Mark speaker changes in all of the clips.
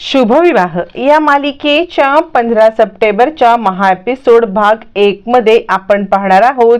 Speaker 1: शुभविवाह. या मालिकेच्या पंधरा सप्टेंबरच्या महा एपिसोड भाग एकमध्ये आपण पाहणार आहोत.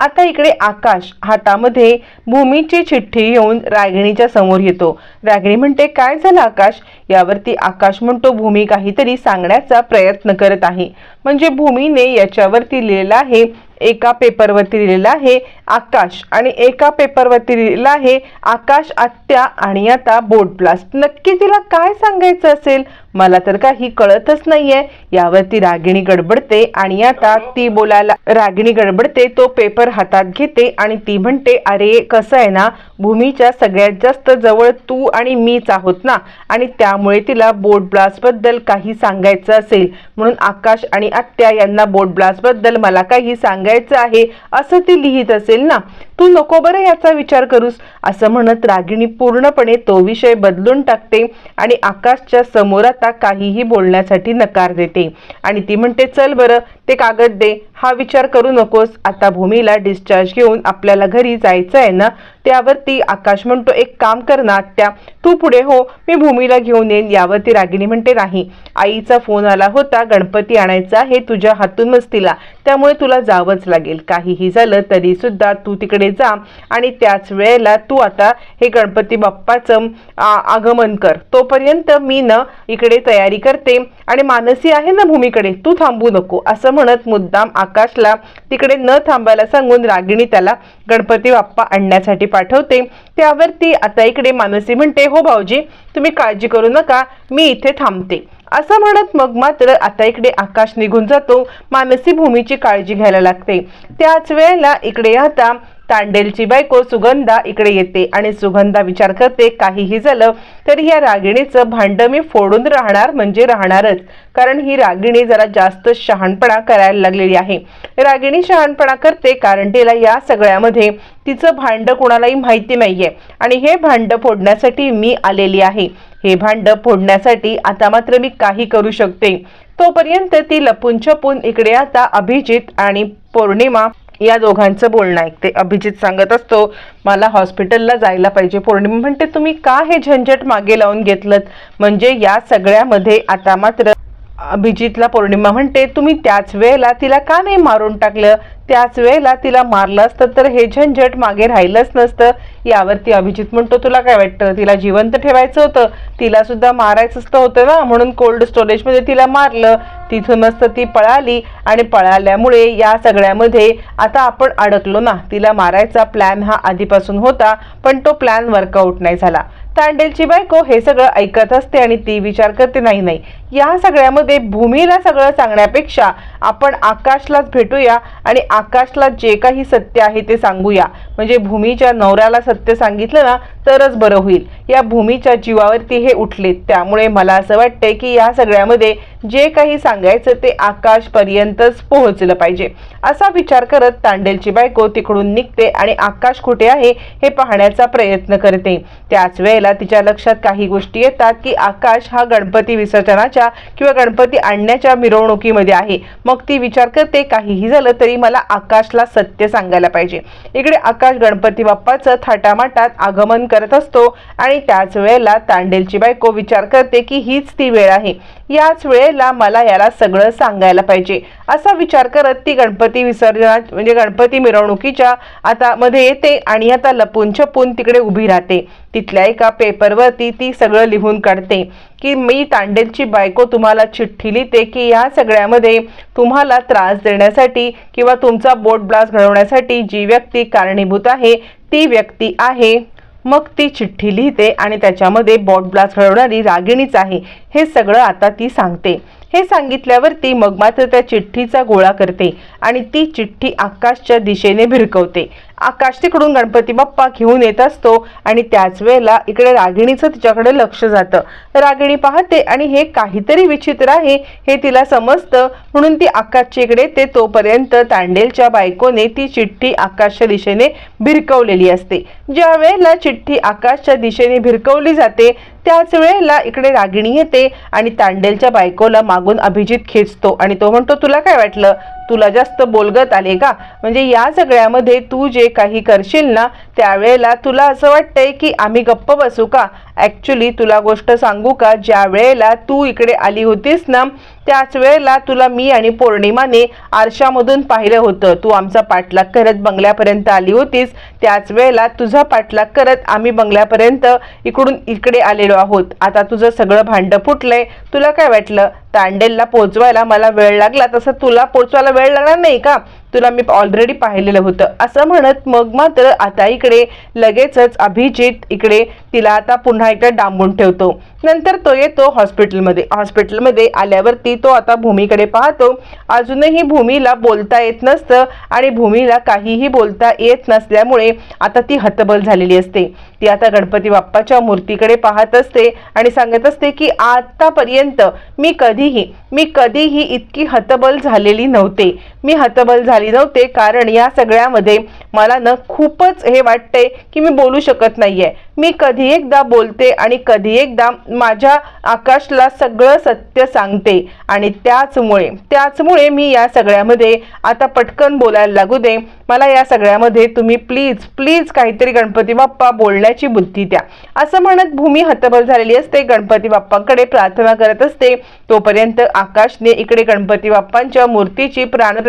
Speaker 1: आता इकडे आकाश हातामध्ये भूमीची चिठ्ठी येऊन रागिणीच्या समोर येतो. रागिणी म्हणते काय झालं आकाश यावरती आकाश म्हणतो भूमी काहीतरी सांगण्याचा प्रयत्न करत आहे. म्हणजे भूमीने याच्यावरती लिहिलेलं आहे एका पेपरवरती लिहिलेलं आहे आकाश. आणि एका पेपरवरती लिहिलेलं आहे आकाश आत्या आणि आता बोर्ड ब्लास्ट. नक्की तिला काय सांगायचं असेल? मला तर काही कळतच नाहीये. यावरती रागिणी गडबडते आणि आता ती बोलायला रागिणी गडबडते तो पेपर हातात घेते आणि ती म्हणते अरे कसं आहे ना भूमीच्या सगळ्यात जास्त जवळ तू आणि मीच आहोत ना? आणि त्यामुळे तिला बोर्ड ब्लास्टबद्दल काही सांगायचं असेल. म्हणून आकाश आणि आत्या यांना बोर्ड ब्लास्टबद्दल मला काही सांग सांगायचं आहे असं ती लिहित असेल ना. तू नको बरं याचा विचार करूस असं म्हणत रागिणी पूर्णपणे तो विषय बदलून टाकते आणि आकाशच्या समोर आता काहीही बोलण्यासाठी नकार देते. आणि ती म्हणते चल बरं ते कागद दे. हा विचार करू नकोस. आता भूमीला डिस्चार्ज घेऊन आपल्याला घरी जायचं आहे ना? त्यावरती आकाश म्हणतो एक काम कर ना आत्या. तू पुढे हो. मी भूमीला घेऊन येईन. यावरती रागिणी म्हणते नाही. आईचा फोन आला होता. गणपती आणायचा हे तुझ्या हातून मस्तीला. त्यामुळे तुला जावंच लागेल. काहीही झालं तरी सुद्धा तू तिकडे जा आणि त्याच वेळेला तू आता हे गणपती बाप्पाचं आगमन कर. तोपर्यंत मी न इकडे तयारी करते. आणि मानसी आहे ना भूमीकडे तू थांबू नको. असं म्हणत मुद्दाम आकाशला तिकडे न थांबायला सांगून रागिणी त्याला गणपती बाप्पा आणण्यासाठी पाठवते. त्यावरती आता इकडे मानसी म्हणते हो भाऊजी तुम्ही काळजी करू नका मी इथे थांबते. असं म्हणत मग मात्र आता इकडे आकाश निघून जातो. मानसी भूमीची काळजी घ्यायला लागते. त्याच वेळेला इकडे आता तांडेलची बायको सुगंधा इकडे येते आणि सुगंधा विचार करते काहीही झालं तरी या रागिणीचं भांड मी फोडून राहणार म्हणजे राहणारच. कारण ही रागिणी जरा जास्त शहाणपणा करायला लागलेली आहे. रागिणी शहाणपणा करते कारण तिला या सगळ्यामध्ये तिचं भांड कोणालाही माहिती नाहीये. आणि हे भांड फोडण्यासाठी मी आलेली आहे. हे भांड फोडण्यासाठी आता मात्र मी काही करू शकते. तोपर्यंत ती लपून छपून इकडे आता अभिजित आणि पौर्णिमा या दोघांचं बोलणं ऐकते. अभिजित सांगत असतो मला हॉस्पिटलला जायला पाहिजे. पौर्णिमा म्हणते तुम्ही का हे झंझट मागे लावून घेतलं म्हणजे या सगळ्यामध्ये आता मात्र अभिजितला पौर्णिमा म्हणते तुम्ही त्याच वेळेला तिला का नाही मारून टाकलं? त्याच वेळेला तिला मारलं असतं तर हे झंझट मागे राहिलंच नसतं. यावरती अभिजित म्हणतो तुला काय वाटतं? तिला जिवंत ठेवायचं होतं? तिला सुद्धा मारायचंच तर होतं ना? म्हणून कोल्ड स्टोरेजमध्ये तिला मारलं. तिथूनच तर ती पळाली आणि पळाल्यामुळे या सगळ्यामध्ये आता आपण अडकलो ना. तिला मारायचा प्लॅन हा आधीपासून होता पण तो प्लॅन वर्कआउट नाही झाला. तांडेलची बायको हे सगळं ऐकत असते आणि ती विचार करते नाही नाही या सगळ्यामध्ये भूमीला सगळं सांगण्यापेक्षा आपण आकाशलाच भेटूया आणि आकाशला जे काही सत्य आहे ते सांगूया. म्हणजे भूमीच्या नवऱ्याला सत्य सांगितलं ना तरच बरं होईल. या भूमीच्या जीवावरती हे उठले. त्यामुळे मला असं वाटतंय की या सगळ्यामध्ये जे काही सांगायचं ते आकाशपर्यंतच पोहोचलं पाहिजे. असा विचार करत तांडेलची बायको तिकडून निघते आणि आकाश कुठे आहे हे पाहण्याचा प्रयत्न करते. त्याच वेळेला तिच्या लक्षात काही गोष्टी येतात की आकाश हा गणपती विसर्जनाच्या किंवा गणपती आणण्याच्या मिरवणुकीमध्ये आहे. मग ती विचार करते काहीही झालं तरी मला आकाशला सत्य सांगायला पाहिजे. इकडे आकाश गणपती बाप्पाचं थाटामाटात आगमन करत असतो आणि त्याच वेळेला तांडेलची बायको विचार करते की हीच ती वेळ आहे. याच वेळेला मला याला सगळं सांगायला पाहिजे. असा विचार करत ती गणपती विसर्जनात म्हणजे गणपती मिरवणुकीच्या आता मध्ये येते आणि आता लपून छपून तिकडे उभी राहते. तिथल्या एका पेपरवरती ती सगळं लिहून काढते की मी तांडेलची बायको तुम्हाला चिठ्ठी लिहिते की या सगळ्यामध्ये तुम्हाला त्रास देण्यासाठी किंवा तुमचा बोट ब्लास्ट घडवण्यासाठी जी व्यक्ती कारणीभूत आहे ती व्यक्ती आहे. मग ती चिठ्ठी लिहिते आणि त्याच्यामध्ये बॉट ब्लास्ट घडवणारी रागिणीच आहे. हे सगळं आता ती सांगते. हे सांगितल्यावरती मग मात्र त्या चिठ्ठीचा गोळा करते आणि ती चिठ्ठी आकाशच्या दिशेने भिरकवते. आकाश तिकडून गणपती बाप्पा घेऊन येत असतो आणि त्याच वेळेला इकडे रागिणीचं तिच्याकडे लक्ष जातं. रागिणी पाहते आणि हे काहीतरी विचित्र आहे हे तिला समजतं. म्हणून ती आकाशच्या इकडे ते तोपर्यंत तांडेलच्या बायकोने ती चिठ्ठी आकाशच्या दिशेने भिरकवलेली असते. ज्या वेळेला चिठ्ठी आकाशच्या दिशेने भिरकवली जाते त्याच वेळेला इकडे रागिणी येते आणि तांडेलच्या बायकोला मागून अभिजित खेचतो. आणि तो म्हणतो तुला काय वाटलं? तुला जास्त बोलगत आले का? म्हणजे या सगळ्यामध्ये तू जे काही करशील ना त्यावेळेला तुला असं वाटतंय की आम्ही गप्प बसू का? ॲक्च्युली तुला गोष्ट सांगू का? ज्या वेळेला तू इकडे आली होतीस ना त्याच वेळेला तुला मी आणि पौर्णिमाने आरशामधून पाहिलं होतं. तू आमचा पाठलाग करत बंगल्यापर्यंत आली होतीस. त्याच वेळेला तुझा पाठलाग करत आम्ही बंगल्यापर्यंत इकडून इकडे आलेलो आहोत. आता तुझं सगळं भांडं फुटलंय. तुला काय वाटलं? तांडेलला पोचवायला मला वेळ लागला तसं तुला पोचवायला वेळ लागणार नाही का? तुला मी ऑलरेडी पाहिलेलं होतं. असं म्हणत मग मात्र आता इकडे लगेचच अभिजित इकडे तिला आता पुन्हा एकदा डांबून ठेवतो. नंतर तो येतो हॉस्पिटलमध्ये हॉस्पिटलमध्ये आल्यावरती तो आता भूमीकडे पाहतो. अजूनही भूमीला बोलता येत नसतं आणि भूमीला काहीही बोलता येत नसल्यामुळे आता ती हतबल झालेली असते. ती आता गणपती बाप्पाच्या मूर्तीकडे पाहत असते आणि सांगत असते की आतापर्यंत मी कधीही मी कधीही इतकी हतबल झालेली नव्हते. मी हतबल झाली नव्हते. कारण या सगळ्यामध्ये मला ना खूपच हे वाटते की मी बोलू शकत नाहीये. मी कधी एकदा बोलते आणि कधी एकदा माझ्या आकाशला सगळं सत्य सांगते. आणि त्याचमुळे त्याचमुळे मी या सगळ्यामध्ये आता पटकन बोलायला लागू दे. मला या सगळ्यामध्ये तुम्ही प्लीज प्लीज काहीतरी गणपती बाप्पा बोलण्याची बुद्धी द्या. असं म्हणत भूमी हतबल झालेली असते. गणपती बाप्पांकडे प्रार्थना करत असते. तोपर्यंत आकाशने इकडे गणपती बाप्पांच्या मूर्तीची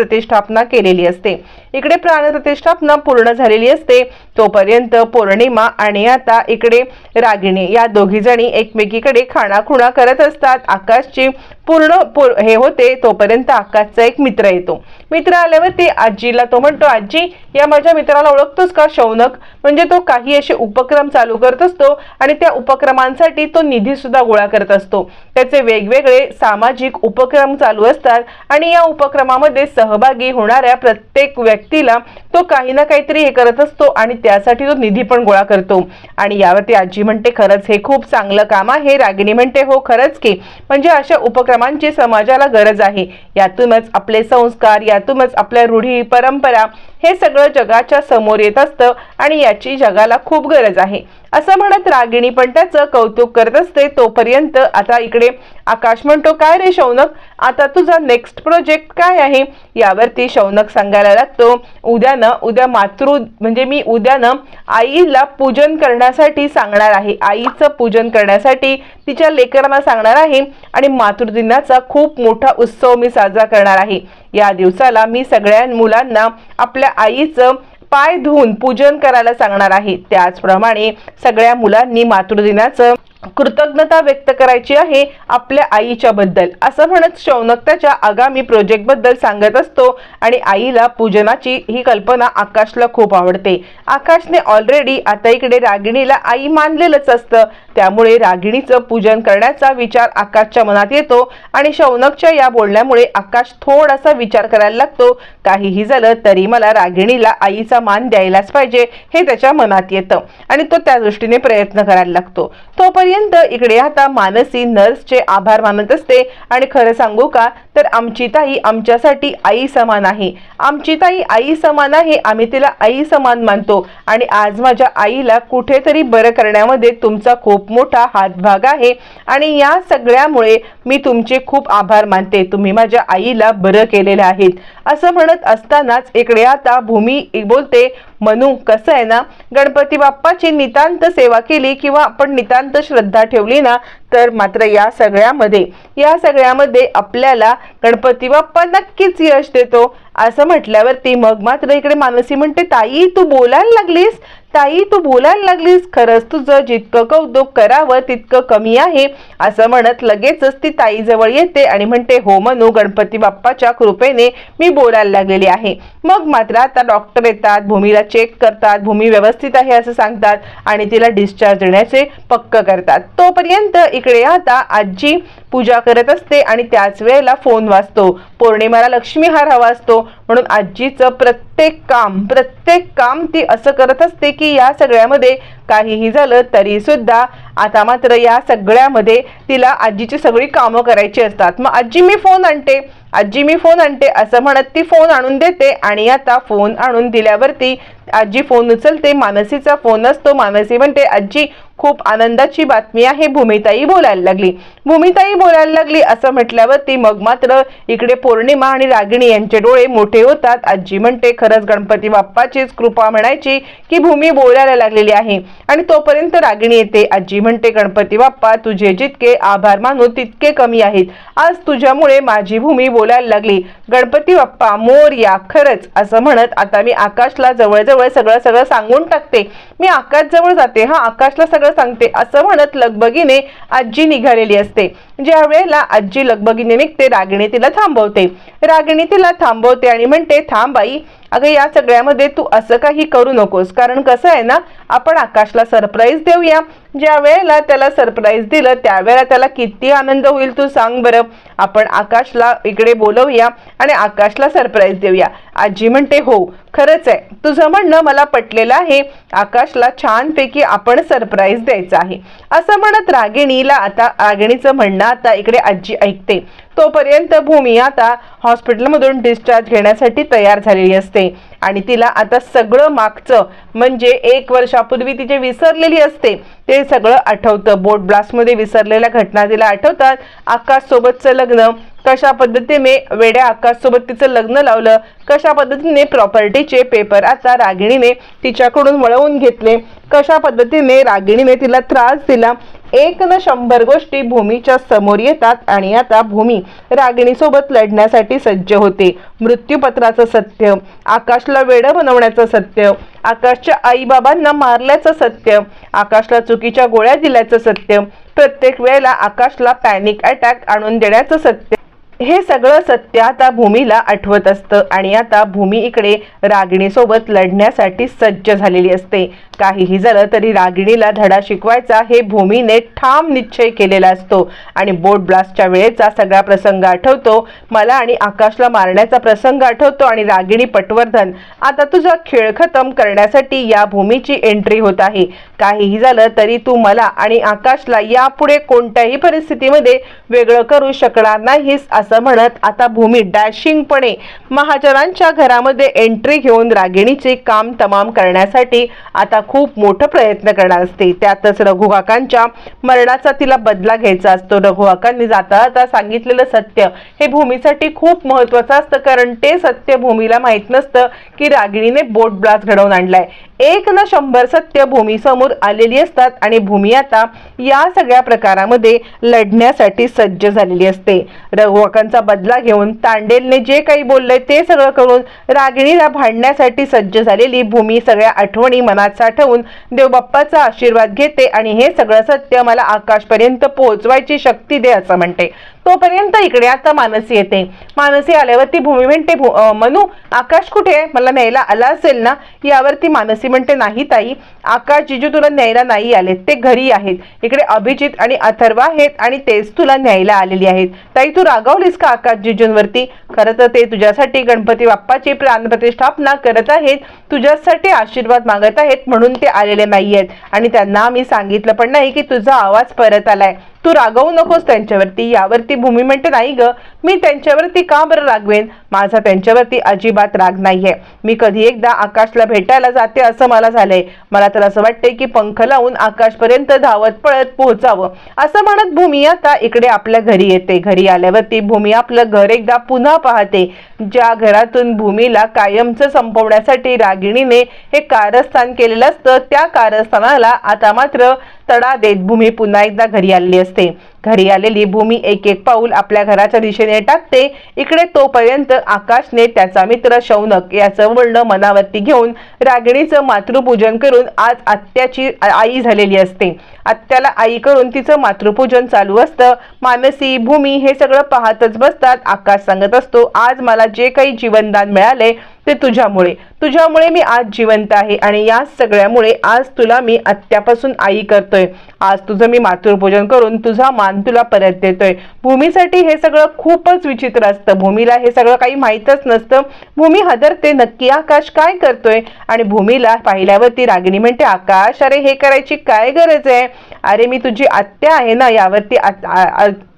Speaker 1: प्रतिष्ठापना केलेली असते. इकडे प्राण प्रतिष्ठापना पूर्ण झालेली असते. तोपर्यंत पौर्णिमा आणि आता इकडे रागिणी या दोघी जणी एकमेकीकडे खाणाखुणा करत असतात. आकाशची पूर्ण हे होते. तोपर्यंत आकाशचा एक मित्र येतो. मित्र आल्यावरती आजीला तो म्हणतो आजी या माझ्या मित्राला ओळखतोस का शौनक? म्हणजे तो काही असे उपक्रम चालू करत असतो आणि त्या उपक्रमांसाठी तो निधी सुद्धा गोळा करत असतो. त्याचे वेगवेगळे सामाजिक उपक्रम चालू असतात आणि या उपक्रमामध्ये सह सहभागी होणाऱ्या प्रत्येक व्यक्तीला तो काही ना काहीतरी हे करत असतो आणि त्यासाठी तो निधी पण गोळा करतो. आणि यावरती आजी म्हणते खरंच हे खूप चांगलं काम आहे. रागिणी म्हणते हो खरंच की. म्हणजे अशा उपक्रमांची समाजाला गरज आहे. यातूनच आपले संस्कार यातूनच आपल्या रूढी परंपरा हे सगळं जगाच्या समोर येत असतं आणि याची जगाला खूप गरज आहे. असं म्हणत रागिणी पण त्याचं कौतुक करत असते. तोपर्यंत आता इकडे आकाश म्हणतो काय रे शौनक? आता तुझा नेक्स्ट प्रोजेक्ट काय आहे? यावरती शौनक सांगायला लागतो उद्यानं उद्या मातृ म्हणजे मी उद्यानं आईला पूजन करण्यासाठी सांगणार आहे. आईचं पूजन करण्यासाठी तिच्या लेकरांना सांगणार आहे आणि मातृदिनाचा खूप मोठा उत्सव मी साजरा करणार आहे. या दिवसाला मी सगळ्या मुलांना आपल्या आईचं पाय धुवून पूजन करायला सांगणार आहे. त्याचप्रमाणे सगळ्या मुलांनी मातृदिनाचं कृतज्ञता व्यक्त करायची आहे आपल्या आईच्या बद्दल असं म्हणत शौनक त्याच्या आगामी प्रोजेक्टबद्दल सांगत असतो आणि आईला पूजनाची ही कल्पना आकाशला खूप आवडते. आकाशने ऑलरेडी आता इकडे रागिणीला आई मानलेलंच असतं. त्यामुळे रागिणीचं पूजन करण्याचा विचार आकाशच्या मनात येतो आणि शौनकच्या या बोलण्यामुळे आकाश थोडासा विचार करायला लागतो. काहीही झालं तरी मला रागिणीला आईचा मान द्यायलाच पाहिजे हे त्याच्या मनात येतं आणि तो त्या दृष्टीने प्रयत्न करायला लागतो. तोपर्यंत इकडे आता मानसी नर्सचे आभार मानत असते. आणि खरं सांगू का? तर आमची ताई आमच्यासाठी आई समान आहे. आमची ताई आई समान आहे आम्ही तिला आई समान मानतो. आणि आज माझ्या आईला कुठेतरी बरं करण्यामध्ये तुमचा खूप मोठा हातभाग आहे. आणि या सगळ्यामुळे मी तुमचे खूप आभार मानते. तुम्ही माझ्या आईला बरं केलेलं आहेत. असं म्हणत असतानाच इकडे आता भूमी बोलते मनू कसं आहे ना गणपती बाप्पाची नितांत सेवा केली किंवा आपण नितांत श्रद्धा ठेवली ना तर मात्र या सगळ्यामध्ये या सगळ्यामध्ये आपल्याला गणपती बाप्पा नक्कीच यश देतो. असं म्हटल्यावरती मग मात्र इकडे मानसी म्हणते ताई तू बोलायला लागलीस? ताई तू बोलायला लागलीस? खरंच तुझं जितकं कौतुक करावं तितकं कमी आहे. असं म्हणत लगेचच ती ताईजवळ येते आणि म्हणते हो मनू गणपती बाप्पाच्या कृपेने मी बोलायला लागलेली आहे. मग मात्र आता डॉक्टर येतात भूमीला चेक करतात भूमी व्यवस्थित आहे असं सांगतात आणि तिला डिस्चार्ज देण्याचे पक्क करतात. तोपर्यंत इकडे आता आजी पूजा करत असते आणि त्याच वेळेला फोन वाजतो. पौर्णिमाला लक्ष्मीहार हवा असतो. म्हणून आजीचं प्रत्येक काम प्रत्येक काम ती असं करत असते की या सगळ्यामध्ये काहीही झालं तरी सुद्धा आता मात्र या सगळ्यामध्ये तिला आजीची सगळी कामं करायची असतात. मग आजी मी फोन आणते. आजी मी फोन आणते असं म्हणत ती फोन आणून देते आणि आता फोन आणून दिल्यावरती आजी फोन उचलते. मानसीचा फोन असतो. मानसी म्हणते आजी खूप आनंदाची बातमी आहे. भूमिताई बोलायला लागली. भूमिताई बोलायला लागली असं म्हटल्यावरती मग मात्र इकडे पौर्णिमा आणि रागिणी यांचे डोळे मोठे होतात. आजी म्हणते खरंच गणपती बाप्पाचीच कृपा म्हणायची की भूमी बोलायला लागलेली आहे. आणि तोपर्यंत रागिणी येते. आजी म्हणते गणपती बाप्पा तुझे जितके आभार मानू तितके कमी आहेत. आज तुझ्यामुळे माझी भूमी बोलायला लागली. गणपती बाप्पा मोर या खरंच. असं म्हणत आता मी आकाशला जवळजवळ सगळं सगळं सांगून टाकते. मी आकाश जवळ जाते हा आकाशला सगळं सांगते असं म्हणत लगबगीने आजी निघालेली असते. ज्या वेळेला आजी लगबगीने निघते रागिणी तिला थांबवते. रागिणी तिला थांबवते आणि म्हणते थांब आई अगं या सगळ्यामध्ये तू असं काही करू नकोस. कारण कसं आहे ना आपण आकाशला सरप्राईज देऊया. ज्या वेळेला त्याला सरप्राईज दिलं त्यावेळेला त्याला किती आनंद होईल तू सांग बरं. आपण आकाशला इकडे बोलवूया आणि आकाशला सरप्राईज देऊया. आजी म्हणते हो खरंच आहे. तुझं म्हणणं मला पटलेलं आहे. आकाशला छानपैकी आपण सरप्राईज द्यायचं आहे. असं म्हणत रागिणीला आता रागिणीचं म्हणणं आता इकडे आजी ऐकते. तोपर्यंत भूमी आता हॉस्पिटलमधून डिस्चार्ज घेण्यासाठी तयार झालेली असते. आणि तिला आता सगळं मागचं म्हणजे एक वर्षापूर्वी तिचे विसरलेली असते. ते सगळं आठवतं. बोट ब्लास्टमध्ये विसरलेल्या घटना तिला आठवतात. आकाशसोबतचं लग्न कशा पद्धतीने वेड्या आकाश सोबत तिचं लग्न लावलं कशा पद्धतीने प्रॉपर्टीचे पेपर आता रागिणीने तिच्याकडून वळवून घेतले कशा पद्धतीने रागिणीने तिला त्रास दिला एक न शंभर गोष्टी भूमीच्या समोर येतात आणि आता भूमी रागिणीसोबत लढण्यासाठी सज्ज होते. मृत्यूपत्राचं सत्य आकाशला वेडं बनवण्याचं सत्य आकाशच्या आईबाबांना मारल्याचं सत्य आकाशला चुकीच्या गोळ्या दिल्याचं सत्य प्रत्येक वेळेला आकाशला पॅनिक अटॅक आणून देण्याचं सत्य. हे सगळं सत्य आता भूमीला आठवत असतं आणि आता भूमी इकडे रागिणीसोबत लढण्यासाठी सज्ज झालेली असते. काहीही झालं तरी रागिणीला धडा शिकवायचा हे भूमीने ठाम निश्चय केलेला असतो. आणि बोट ब्लास्टच्या वेळेचा सगळा प्रसंग आठवतो. मला आणि आकाशला मारण्याचा प्रसंग आठवतो आणि रागिणी पटवर्धन आता तुझा खेळ खतम करण्यासाठी या भूमीची एंट्री होत आहे. काहीही झालं तरी तू मला आणि आकाशला यापुढे कोणत्याही परिस्थितीमध्ये वेगळं करू शकणार नाहीस असं म्हणत आता भूमी डॅशिंगपणे महाजनांच्या घरामध्ये एंट्री घेऊन रागिणीचे काम तमाम करण्यासाठी आता खूप मोठं प्रयत्न करणार असते. त्यातच रघुकाकांच्या मरणाचा तिला बदला घ्यायचा असतो. रघुकाकांनी जाता जाता सांगितलेलं सत्य हे भूमीसाठी खूप महत्वाचं असतं. कारण ते सत्य भूमीला माहीत नसतं की रागिणीने बोट ब्लास्ट घडवून आणलाय. एक ना शंभर सत्य भूमीसमोर आलेली असतात आणि भूमी आता या सगळ्या प्रकारामध्ये लढण्यासाठी सज्ज झालेली असते. रघुवाकांचा बदला घेऊन तांडेलने जे काही बोललंय ते सगळं करून रागिणीला भांडण्यासाठी सज्ज झालेली भूमी सगळ्या आठवणी मनात साठवून देवबाप्पाचा आशीर्वाद घेते आणि हे सगळं सत्य मला आकाशपर्यंत पोहोचवायची शक्ती दे असं म्हणते. तोपर्यंत इकडे आता मानसी येते. मानसी आल्यावरती भूमी म्हणते भू- मनू आकाश कुठे आहे? मला न्यायला आला असेल ना? यावरती मानसी म्हणते नाही ताई आकाश जिजू तुला न्यायला नाही आले ते घरी आहेत. इकडे अभिजित आणि अथर्व आहेत आणि तेच तुला न्यायला आलेली आहेत. ताई तू रागावलीस का आकाश जिजूंवरती? खरं तर ते तुझ्यासाठी गणपती बाप्पाची प्राणप्रतिष्ठापना करत आहेत. तुझ्यासाठी आशीर्वाद मागत आहेत म्हणून ते आलेले नाही आहेत आणि त्यांना मी सांगितलं पण नाही की तुझा आवाज परत आलाय. तू रागवू नकोस त्यांच्यावरती यावरती भूमी म्हणते नाही ग मी त्यांच्यावरती का बरं रागवेन? माझा त्यांच्यावरती अजिबात राग नाहीये. मी कधी एकदा आकाशला भेटायला जाते असं मला झालंय. मला तर असं वाटतंय की पंख लावून आकाशपर्यंत धावत पळत पोहोचावं. असं म्हणत भूमी आता इकडे आपल्या घरी येते. घरी आल्यावरती भूमी आपलं घर एकदा पुन्हा पाहते. ज्या घरातून भूमीला कायमचं संपवण्यासाठी रागिणीने हे कारस्थान केलेलं असतं त्या कारस्थानाला आता मात्र तडा देत भूमी पुन्हा एकदा घरी आलेली असते. घरी आलेली भूमी एक एक पाऊल आपल्या घराच्या दिशेने टाकते. इकडे तोपर्यंत आकाशने त्याचा मित्र शौनक याचं वर्णन मनावरती घेऊन रागिणीचं मातृपूजन करून आज आत्याची आई झालेली असते. आत्याला आई करून तिचं मातृपूजन चालू असतं. मानसी भूमी हे सगळं पाहतच बसतात. आकाश सांगत असतो आज मला जे काही जीवनदान मिळाले ते तुझ्यामुळे. तुझ्यामुळे मी आज जिवंत आहे आणि या सगळ्यामुळे आज तुला मी आत्यापासून आई करतोय. आज तुझं मी मातृपूजन करून तुझा मान तुला परत देतोय. भूमीसाठी हे सगळं खूपच विचित्र असतं. भूमीला हे सगळं काही माहीतच नसतं. भूमी हदरते नक्की आकाश काय करतोय? आणि भूमीला पाहिल्यावरती रागिणी म्हणते आकाश अरे हे करायची काय गरज आहे? अरे मी तुझी आत्या आहे ना यावरती आत-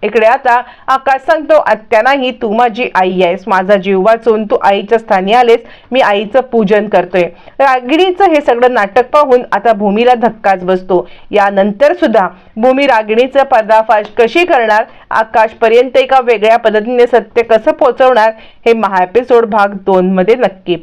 Speaker 1: इकडे आता आकाश सांगतो आत्या नाही तू माझी आई आहेस माझा जीव वाचून तू आईच्या स्थानी आलेस मी आईचं पूजन करतोय. रागिणीचं हे सगळं नाटक पाहून आता भूमीला धक्काच बसतो. यानंतर सुद्धा भूमी रागिणीचं पर्दाफाश कशी करणार? आकाशपर्यंत एका वेगळ्या पद्धतीने सत्य कसं पोहोचवणार? हे महा एपिसोड भाग दोन मध्ये नक्की